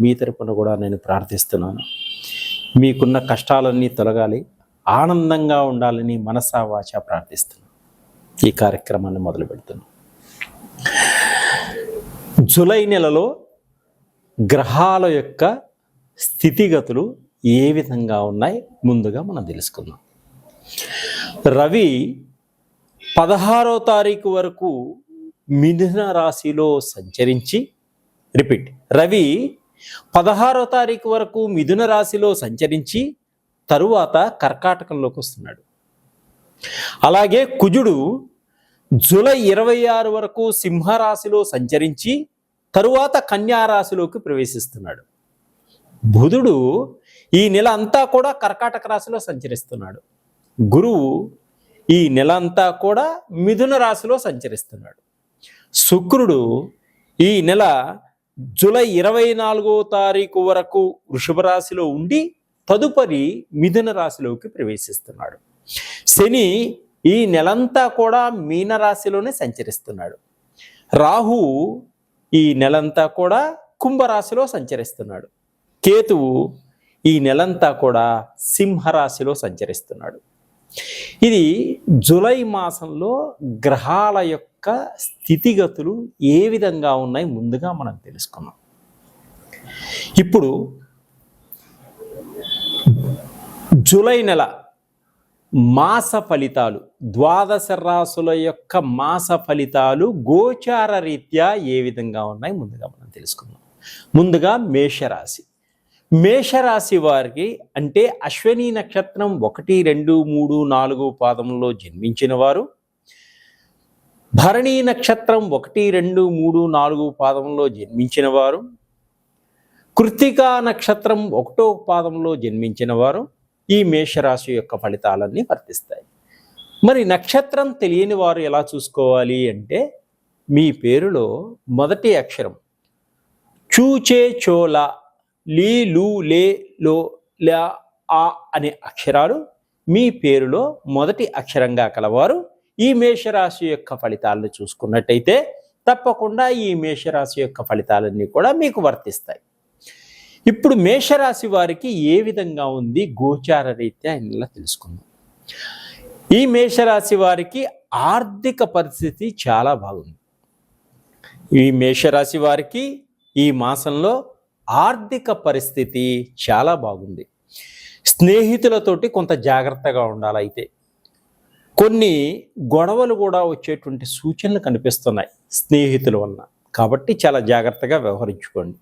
మీ తరపున కూడా నేను ప్రార్థిస్తున్నాను. మీకున్న కష్టాలన్నీ తొలగాలి ఆనందంగా ఉండాలని మనసా వాచ ప్రార్థిస్తున్నాను. ఈ కార్యక్రమాన్ని మొదలు పెడుతున్నాను. జూలై నెలలో గ్రహాల యొక్క స్థితిగతులు ఏ విధంగా ఉన్నాయి? ముందుగా మనం తెలుసుకుందాం. రవి పదహారో తారీఖు వరకు మిథున రాశిలో సంచరించి రిపీట్ రవి పదహారో తారీఖు వరకు మిథున రాశిలో సంచరించి తరువాత కర్కాటకంలోకి వస్తున్నాడు. అలాగే కుజుడు జూలై ఇరవై ఆరు వరకు సింహరాశిలో సంచరించి తరువాత కన్యారాశిలోకి ప్రవేశిస్తున్నాడు. బుధుడు ఈ నెల అంతా కూడా కర్కాటక రాశిలో సంచరిస్తున్నాడు. గురువు ఈ నెల అంతా కూడా మిథున రాశిలో సంచరిస్తున్నాడు. శుక్రుడు ఈ నెల జూలై ఇరవై నాలుగో తారీఖు వరకు వృషభ రాశిలో ఉండి తదుపరి మిథున రాశిలోకి ప్రవేశిస్తున్నాడు. శని ఈ నెలంతా కూడా మీన రాశిలోనే సంచరిస్తున్నాడు. రాహు ఈ నెలంతా కూడా కుంభరాశిలో సంచరిస్తున్నాడు. కేతువు ఈ నెలంతా కూడా సింహరాశిలో సంచరిస్తున్నాడు. ఇది జూలై మాసంలో గ్రహాల యొక్క స్థితిగతులు ఏ విధంగా ఉన్నాయి ముందుగా మనం తెలుసుకున్నాం ఇప్పుడు జూలై నెల మాస ఫలితాలు ద్వాదశ రాసుల యొక్క మాస ఫలితాలు గోచార రీత్యా ఏ విధంగా ఉన్నాయి ముందుగా మనం తెలుసుకుందాం. ముందుగా మేషరాశి. మేషరాశి వారికి అంటే అశ్వని నక్షత్రం ఒకటి రెండు మూడు నాలుగు పాదంలో జన్మించిన వారు. భరణి నక్షత్రం ఒకటి రెండు మూడు నాలుగు పాదంలో జన్మించిన వారు. కృత్తికా నక్షత్రం ఒకటో పాదంలో జన్మించిన వారు. ఈ మేషరాశి యొక్క ఫలితాలన్నీ వర్తిస్తాయి. మరి నక్షత్రం తెలియని వారు ఎలా చూసుకోవాలి అంటే మీ పేరులో మొదటి అక్షరం చూచే చోళ లీ లు లే లో లా ఆ అనే అక్షరాలు మీ పేరులో మొదటి అక్షరంగా కలవారు. ఈ మేషరాశి యొక్క ఫలితాలను చూసుకున్నట్టయితే తప్పకుండా ఈ మేషరాశి యొక్క ఫలితాలన్నీ కూడా మీకు వర్తిస్తాయి. ఇప్పుడు మేషరాశి వారికి ఏ విధంగా ఉంది గోచార రీత్యా ఇలా తెలుసుకుందాం. ఈ మేషరాశి వారికి ఆర్థిక పరిస్థితి చాలా బాగుంది. ఈ మేషరాశి వారికి ఈ మాసంలో ఆర్థిక పరిస్థితి చాలా బాగుంది. స్నేహితులతోటి కొంత జాగ్రత్తగా ఉండాలి అయితే కొన్ని గొడవలు కూడా వచ్చేటువంటి సూచనలు కనిపిస్తున్నాయి స్నేహితుల వలన. కాబట్టి చాలా జాగ్రత్తగా వ్యవహరించుకోండి.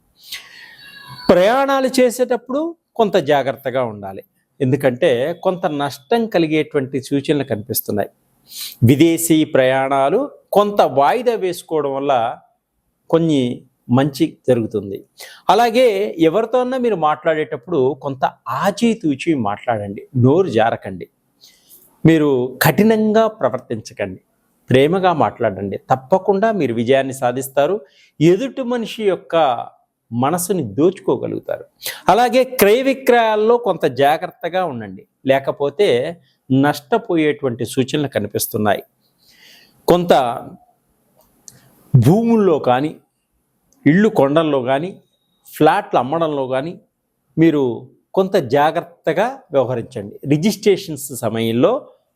ప్రయాణాలు చేసేటప్పుడు కొంత జాగ్రత్తగా ఉండాలి. ఎందుకంటే కొంత నష్టం కలిగేటువంటి సూచనలు కనిపిస్తున్నాయి. విదేశీ ప్రయాణాలు కొంత వాయిదా వేసుకోవడం వల్ల కొన్ని మంచి జరుగుతుంది. అలాగే ఎవరితోన్నా మీరు మాట్లాడేటప్పుడు కొంత ఆచితూచి మాట్లాడండి నోరు జారకండి. మీరు కఠినంగా ప్రవర్తించకండి ప్రేమగా మాట్లాడండి. తప్పకుండా మీరు విజయాన్ని సాధిస్తారు ఎదుటి మనిషి యొక్క మనసుని దోచుకోగలుగుతారు. అలాగే క్రయ విక్రయాల్లో కొంత జాగ్రత్తగా ఉండండి. లేకపోతే నష్టపోయేటువంటి సూచనలు కనిపిస్తున్నాయి. కొంత భూముల్లో కానీ ఇళ్ళు కొండల్లో కానీ ఫ్లాట్లు అమ్మడంలో కానీ మీరు కొంత జాగ్రత్తగా వ్యవహరించండి. రిజిస్ట్రేషన్స్ సమయంలో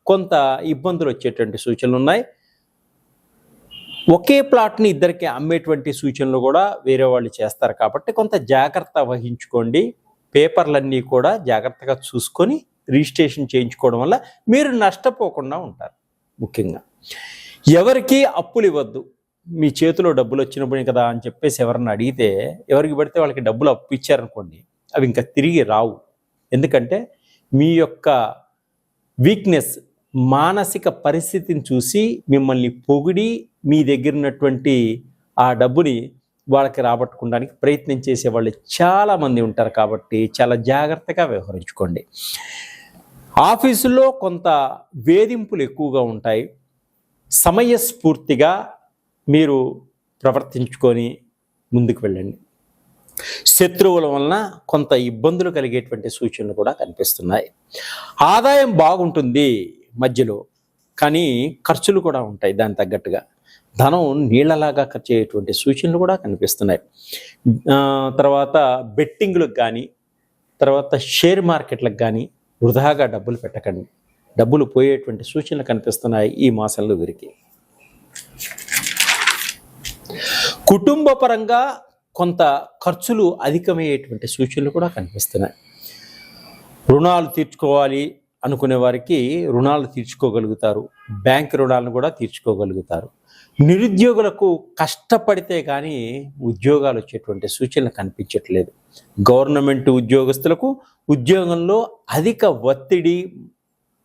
కొంత ఇబ్బందులు వచ్చేటువంటి సూచనలు ఉన్నాయి. ఒకే ప్లాట్ని ఇద్దరికి అమ్మేటువంటి సూచనలు కూడా వేరే వాళ్ళు చేస్తారు కాబట్టి కొంత జాగ్రత్త వహించుకోండి. పేపర్లన్నీ కూడా జాగ్రత్తగా చూసుకొని రిజిస్ట్రేషన్ చేయించుకోవడం వల్ల మీరు నష్టపోకుండా ఉంటారు ముఖ్యంగా. ఎవరికి అప్పులు ఇవ్వద్దు. మీ చేతిలో డబ్బులు వచ్చినప్పుడు కదా అని చెప్పేసి ఎవరన్నా అడిగితే ఎవరికి పడితే వాళ్ళకి డబ్బులు అప్పు ఇచ్చారనుకోండి అవి ఇంకా తిరిగి రావు. ఎందుకంటే మీ యొక్క వీక్నెస్ మానసిక పరిస్థితిని చూసి మిమ్మల్ని పొగిడి మీ దగ్గర ఉన్నటువంటి ఆ డబ్బుని వాళ్ళకి రాబట్టుకోవడానికి ప్రయత్నం చేసే వాళ్ళు చాలామంది ఉంటారు కాబట్టి చాలా జాగ్రత్తగా వ్యవహరించుకోండి. ఆఫీసులో కొంత వేధింపులు ఎక్కువగా ఉంటాయి. సమయస్ఫూర్తిగా మీరు ప్రవర్తించుకొని ముందుకు వెళ్ళండి. శత్రువుల వలన కొంత ఇబ్బందులు కలిగేటువంటి సూచనలు కూడా కనిపిస్తున్నాయి. ఆదాయం బాగుంటుంది మధ్యలో కానీ ఖర్చులు కూడా ఉంటాయి దాని తగ్గట్టుగా. ధనం నీళ్ళలాగా ఖర్చు అయ్యేటువంటి సూచనలు కూడా కనిపిస్తున్నాయి. తర్వాత బెట్టింగ్లకు కానీ తర్వాత షేర్ మార్కెట్లకు కానీ వృధాగా డబ్బులు పెట్టకండి. డబ్బులు పోయేటువంటి సూచనలు కనిపిస్తున్నాయి ఈ మాసంలో వీరికి. కుటుంబ పరంగా కొంత ఖర్చులు అధికమయ్యేటువంటి సూచనలు కూడా కనిపిస్తున్నాయి. రుణాలు తీర్చుకోవాలి అనుకునే వారికి రుణాలు తీర్చుకోగలుగుతారు. బ్యాంక్ రుణాలను కూడా తీర్చుకోగలుగుతారు. నిరుద్యోగులకు కష్టపడితే కానీ ఉద్యోగాలు వచ్చేటువంటి సూచనలు కనిపించట్లేదు. గవర్నమెంట్ ఉద్యోగస్తులకు ఉద్యోగంలో అధిక ఒత్తిడి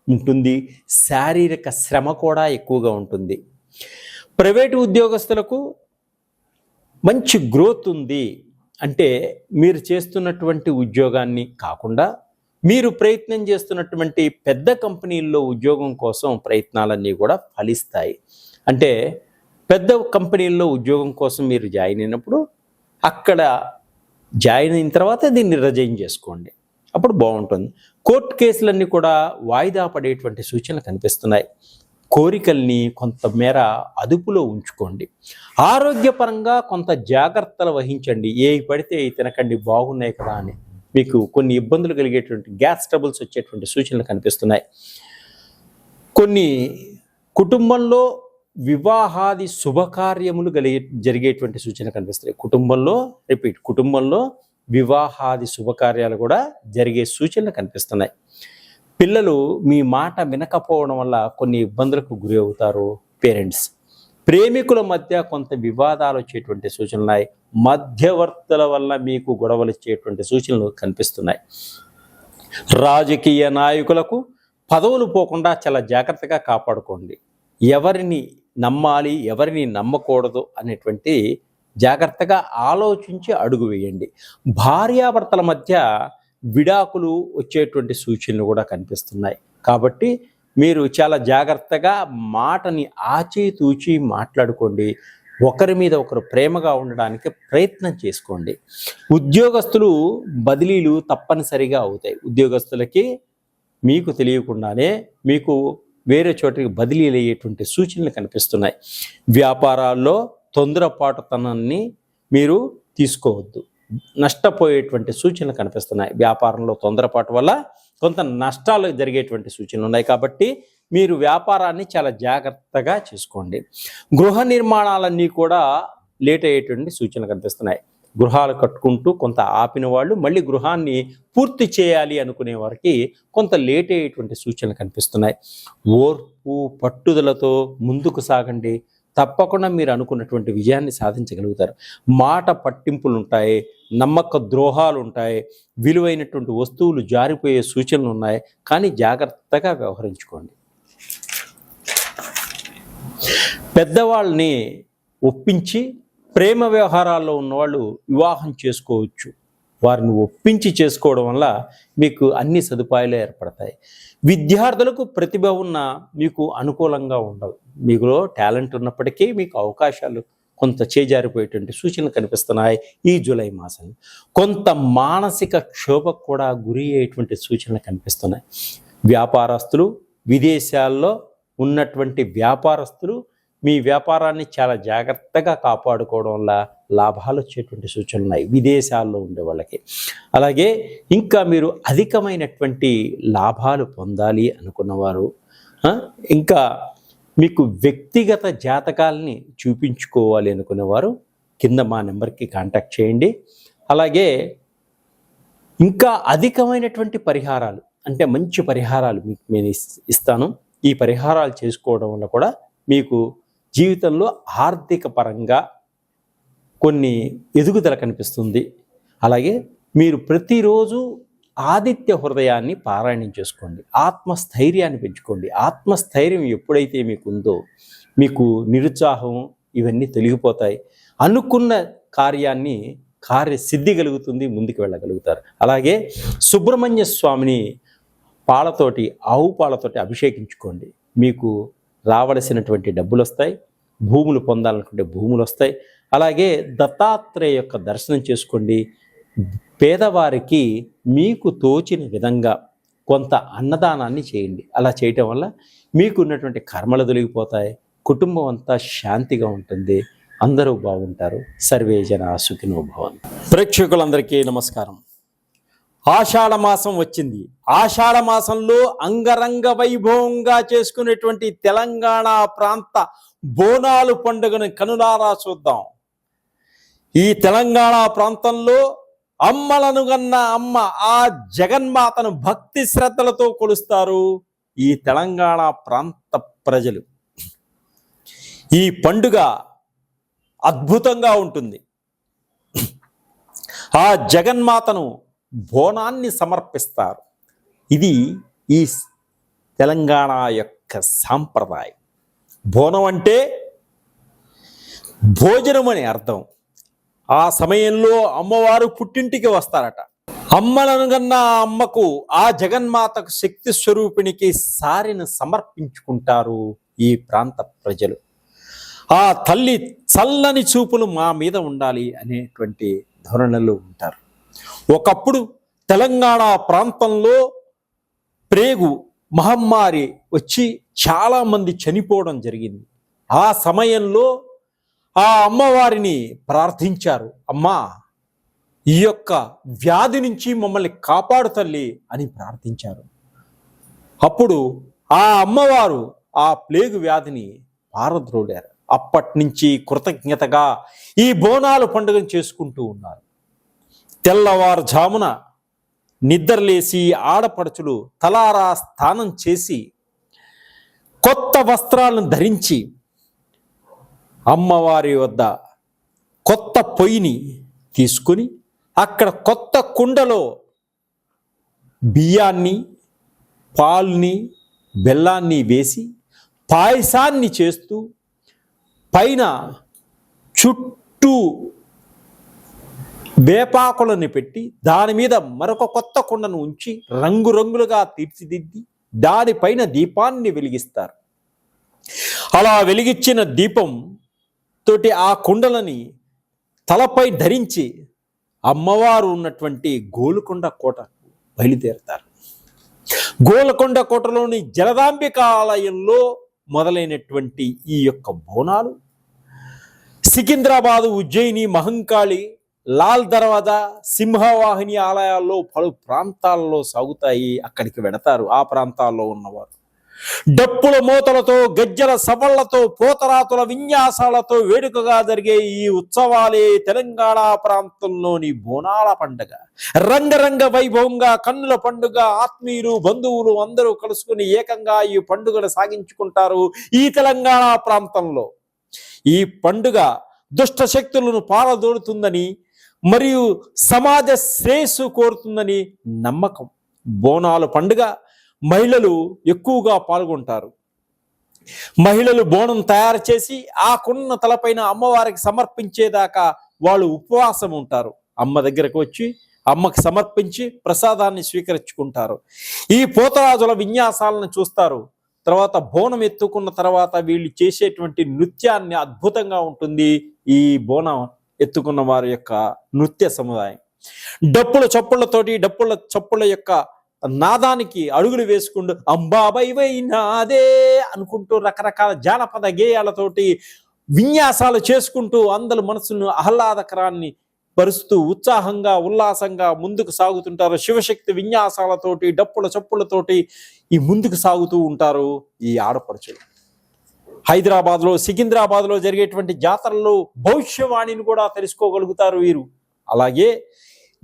ఉంటుంది. శారీరక శ్రమ కూడా ఎక్కువగా ఉంటుంది. ప్రైవేటు ఉద్యోగస్తులకు మంచి గ్రోత్ ఉంది అంటే మీరు చేస్తున్నటువంటి ఉద్యోగాన్ని కాకుండా మీరు ప్రయత్నం చేస్తున్నటువంటి పెద్ద కంపెనీల్లో ఉద్యోగం కోసం ప్రయత్నాలన్నీ కూడా ఫలిస్తాయి. అంటే పెద్ద కంపెనీల్లో ఉద్యోగం కోసం మీరు జాయిన్ అయినప్పుడు అక్కడ జాయిన్ అయిన తర్వాత దీన్ని రిజైన్ చేసుకోండి. అప్పుడు బాగుంటుంది. కోర్టు కేసులన్నీ కూడా వాయిదా పడేటువంటి సూచనలు కనిపిస్తున్నాయి. కోరికల్ని కొంతమేర అదుపులో ఉంచుకోండి. ఆరోగ్యపరంగా కొంత జాగ్రత్తలు వహించండి. ఏ పడితే తినకండి బాగున్నాయి కదా అని. మీకు కొన్ని ఇబ్బందులు కలిగేటువంటి గ్యాస్ ట్రబుల్స్ వచ్చేటువంటి సూచనలు కనిపిస్తున్నాయి. కొన్ని కుటుంబంలో వివాహాది శుభకార్యములు కలిగే జరిగేటువంటి సూచన కనిపిస్తాయి కుటుంబంలో రిపీట్ కుటుంబంలో వివాహాది శుభకార్యాలు కూడా జరిగే సూచనలు కనిపిస్తున్నాయి. పిల్లలు మీ మాట వినకపోవడం వల్ల కొన్ని ఇబ్బందులకు గురి అవుతారు పేరెంట్స్. ప్రేమికుల మధ్య కొంత వివాదాలు వచ్చేటువంటి సూచనలు ఉన్నాయి. మధ్యవర్తుల వల్ల మీకు గొడవలు వచ్చేటువంటి సూచనలు కనిపిస్తున్నాయి. రాజకీయ నాయకులకు పదవులు పోకుండా చాలా జాగ్రత్తగా కాపాడుకోండి. ఎవరిని నమ్మాలి ఎవరిని నమ్మకూడదు అనేటువంటి జాగ్రత్తగా ఆలోచించి అడుగు వేయండి. భార్యాభర్తల మధ్య విడాకులు వచ్చేటువంటి సూచనలు కూడా కనిపిస్తున్నాయి. కాబట్టి మీరు చాలా జాగ్రత్తగా మాటని ఆచితూచి మాట్లాడుకోండి. ఒకరి మీద ఒకరు ప్రేమగా ఉండడానికి ప్రయత్నం చేసుకోండి. ఉద్యోగస్తులు బదిలీలు తప్పనిసరిగా అవుతాయి. ఉద్యోగస్తులకి మీకు తెలియకుండానే మీకు వేరే చోటికి బదిలీలు అయ్యేటువంటి సూచనలు కనిపిస్తున్నాయి. వ్యాపారాల్లో తొందరపాటుతనాన్ని మీరు తీసుకోవద్దు. నష్టపోయేటువంటి సూచనలు కనిపిస్తున్నాయి. వ్యాపారంలో తొందరపాటు వల్ల కొంత నష్టాలు జరిగేటువంటి సూచనలు ఉన్నాయి కాబట్టి మీరు వ్యాపారాన్ని చాలా జాగ్రత్తగా చేసుకోండి. గృహ నిర్మాణాలన్నీ కూడా లేట్ అయ్యేటువంటి సూచనలు కనిపిస్తున్నాయి. గృహాలు కట్టుకుంటూ కొంత ఆపిన వాళ్ళు మళ్ళీ గృహాన్ని పూర్తి చేయాలి అనుకునే వారికి కొంత లేట్ అయ్యేటువంటి సూచనలు కనిపిస్తున్నాయి. ఓర్పు పట్టుదలతో ముందుకు సాగండి. తప్పకుండా మీరు అనుకున్నటువంటి విజయాన్ని సాధించగలుగుతారు. మాట పట్టింపులు ఉంటాయి నమ్మక ద్రోహాలు ఉంటాయి విలువైనటువంటి వస్తువులు జారిపోయే సూచనలు ఉన్నాయి కానీ జాగ్రత్తగా వ్యవహరించుకోండి. పెద్దవాళ్ళని ఒప్పించి ప్రేమ వ్యవహారాల్లో ఉన్నవాళ్ళు వివాహం చేసుకోవచ్చు. వారిని ఒప్పించి చేసుకోవడం వల్ల మీకు అన్ని సదుపాయాలు ఏర్పడతాయి. విద్యార్థులకు ప్రతిభ ఉన్న మీకు అనుకూలంగా ఉండదు మీకులో టాలెంట్ ఉన్నప్పటికీ మీకు అవకాశాలు కొంత చేజారిపోయేటువంటి సూచనలు కనిపిస్తున్నాయి ఈ జూలై మాసంలో. కొంత మానసిక క్షోభకు కూడా గురి అయ్యేటువంటి సూచనలు కనిపిస్తున్నాయి. వ్యాపారస్తులు విదేశాల్లో ఉన్నటువంటి వ్యాపారస్తులు మీ వ్యాపారాన్ని చాలా జాగ్రత్తగా కాపాడుకోవడం వల్ల లాభాలు వచ్చేటువంటి సూచనలు ఉన్నాయి. విదేశాల్లో ఉండే వాళ్ళకి. అలాగే ఇంకా మీరు అధికమైనటువంటి లాభాలు పొందాలి అనుకున్నవారు ఇంకా మీకు వ్యక్తిగత జాతకాలని చూపించుకోవాలి అనుకునేవారు కింద మా నెంబర్కి కాంటాక్ట్ చేయండి. అలాగే ఇంకా అధికమైనటువంటి పరిహారాలు అంటే మంచి పరిహారాలు మీకు నేను ఇస్తాను. ఈ పరిహారాలు చేసుకోవడం వల్ల కూడా మీకు జీవితంలో ఆర్థిక పరంగా కొన్ని ఎదుగుదల కనిపిస్తుంది. అలాగే మీరు ప్రతిరోజు ఆదిత్య హృదయాన్ని పారాయణం చేసుకోండి. ఆత్మస్థైర్యాన్ని పెంచుకోండి. ఆత్మస్థైర్యం ఎప్పుడైతే మీకు ఉందో మీకు నిరుత్సాహం ఇవన్నీ తొలగిపోతాయి. అనుకున్న కార్యాన్ని కార్యసిద్ధి కలుగుతుంది ముందుకు వెళ్ళగలుగుతారు. అలాగే సుబ్రహ్మణ్య స్వామిని పాలతోటి ఆవు పాలతోటి అభిషేకించుకోండి. మీకు రావలసినటువంటి డబ్బులు వస్తాయి భూములు పొందాలనుకుంటే భూములు వస్తాయి అలాగే దత్తాత్రేయ యొక్క దర్శనం చేసుకోండి. పేదవారికి మీకు తోచిన విధంగా కొంత అన్నదానాన్ని చేయండి. అలా చేయటం వల్ల మీకు ఉన్నటువంటి కర్మలు తొలగిపోతాయి. కుటుంబం అంతా శాంతిగా ఉంటుంది. అందరూ బాగుంటారు. సర్వే జన సుఖినో భవన్ ప్రేక్షకులందరికీ నమస్కారం. ఆషాఢ మాసం వచ్చింది. ఆషాఢ మాసంలో అంగరంగ వైభవంగా చేసుకునేటువంటి తెలంగాణ ప్రాంత బోనాలు పండుగను కనులారా చూద్దాం. ఈ తెలంగాణ ప్రాంతంలో అమ్మలను గన్న అమ్మ ఆ జగన్మాతను భక్తి శ్రద్ధలతో కొలుస్తారు ఈ తెలంగాణ ప్రాంత ప్రజలు. ఈ పండుగ అద్భుతంగా ఉంటుంది. ఆ జగన్మాతను బోనాన్ని సమర్పిస్తారు. ఇది ఈ తెలంగాణ యొక్క సాంప్రదాయం. బోనం అంటే భోజనం అని అర్థం. ఆ సమయంలో అమ్మవారు పుట్టింటికి వస్తారట. అమ్మలను కన్నా అమ్మకు ఆ జగన్మాతకు శక్తి స్వరూపిణికి సారిని సమర్పించుకుంటారు ఈ ప్రాంత ప్రజలు. ఆ తల్లి చల్లని చూపులు మా మీద ఉండాలి అనేటువంటి ధోరణిలో ఉంటారు. ఒకప్పుడు తెలంగాణ ప్రాంతంలో ప్రేగు మహమ్మారి వచ్చి చాలామంది చనిపోవడం జరిగింది. ఆ సమయంలో ఆ అమ్మవారిని ప్రార్థించారు. అమ్మా ఈ యొక్క వ్యాధి నుంచి మమ్మల్ని కాపాడు తల్లి అని ప్రార్థించారు. అప్పుడు ఆ అమ్మవారు ఆ ప్లేగు వ్యాధిని పారద్రోడారు అప్పటి నుంచి కృతజ్ఞతగా ఈ బోనాలు పండుగను చేసుకుంటూ ఉన్నారు. తెల్లవారుజామున నిద్రలేసి ఆడపడుచులు తలారా స్నానం చేసి కొత్త వస్త్రాలను ధరించి అమ్మవారి వద్ద కొత్త పొయ్యిని తీసుకుని అక్కడ కొత్త కుండలో బియ్యాన్ని పాల్ని బెల్లాన్ని వేసి పాయసాన్ని చేస్తూ పైన చుట్టూ వేపాకులను పెట్టి దాని మీద మరొక కొత్త కుండను ఉంచి రంగురంగులుగా తీర్చిదిద్ది దానిపైన దీపాన్ని వెలిగిస్తారు. అలా వెలిగించిన దీపం తోటి ఆ కుండలని తలపై ధరించి అమ్మవారు ఉన్నటువంటి గోలుకొండ కోట బయలుదేరుతారు. గోలకొండ కోటలోని జలదాంబిక ఆలయంలో మొదలైనటువంటి ఈ యొక్క బోనాలు సికింద్రాబాదు ఉజ్జయిని మహంకాళి లాల్ దర్వాజా సింహవాహిని ఆలయాల్లో పలు ప్రాంతాల్లో సాగుతాయి అక్కడికి వెడతారు ఆ ప్రాంతాల్లో ఉన్నవారు. డప్పుల మూతలతో గజ్జల సవళ్ళతో పోతరాతుల విన్యాసాలతో వేడుకగా జరిగే ఈ ఉత్సవాలే తెలంగాణ ప్రాంతంలోని బోనాల పండుగ. రంగరంగ వైభవంగా కన్నుల పండుగ ఆత్మీయులు బంధువులు అందరూ కలుసుకుని ఏకంగా ఈ పండుగను సాగించుకుంటారు ఈ తెలంగాణ ప్రాంతంలో. ఈ పండుగ దుష్ట శక్తులను పారదోడుతుందని మరియు సమాజ శ్రేయస్సు కోరుతుందని నమ్మకం. బోనాలు పండుగ మహిళలు ఎక్కువగా పాల్గొంటారు. మహిళలు బోనం తయారు చేసి ఆ కొన్న తలపైన అమ్మవారికి సమర్పించేదాకా వాళ్ళు ఉపవాసం ఉంటారు. అమ్మ దగ్గరకు వచ్చి అమ్మకి సమర్పించి ప్రసాదాన్ని స్వీకరించుకుంటారు. ఈ పోతరాజుల విన్యాసాలను చూస్తారు. తర్వాత బోనం ఎత్తుకున్న తర్వాత వీళ్ళు చేసేటువంటి నృత్యాన్ని అద్భుతంగా ఉంటుంది ఈ బోనం ఎత్తుకున్న వారి యొక్క నృత్య సముదాయం. డప్పుల చప్పుళ్ళతోటి డప్పుల చప్పుల యొక్క నాదానికి అడుగులు వేసుకుంటూ అంబాబైవై నాదే అనుకుంటూ రకరకాల జానపద గేయాలతోటి విన్యాసాలు చేసుకుంటూ అందరి మనసును ఆహ్లాదకరాన్ని పరుస్తూ ఉత్సాహంగా ఉల్లాసంగా ముందుకు సాగుతుంటారు. శివశక్తి విన్యాసాలతోటి డప్పుల చప్పులతోటి ఈ ముందుకు సాగుతూ ఉంటారు ఈ ఆడపడుచులు. హైదరాబాద్లో సికింద్రాబాద్లో జరిగేటువంటి జాతరలో భవిష్యవాణిని కూడా తెలుసుకోగలుగుతారు వీరు. అలాగే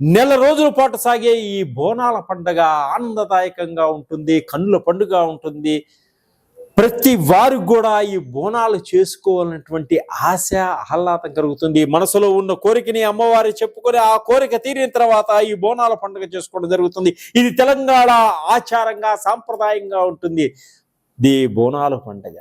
నెల రోజుల పాటు సాగే ఈ బోనాల పండగ ఆనందదాయకంగా ఉంటుంది కన్నుల పండుగ ఉంటుంది. ప్రతి వారికి కూడా ఈ బోనాలు చేసుకోవాలన్నటువంటి ఆశ ఆహ్లాదం కలుగుతుంది. మనసులో ఉన్న కోరికని అమ్మవారి చెప్పుకొని ఆ కోరిక తీరిన తర్వాత ఈ బోనాల పండుగ చేసుకోవడం జరుగుతుంది. ఇది తెలంగాణ ఆచారంగా సాంప్రదాయంగా ఉంటుంది. ది బోనాల పండుగ.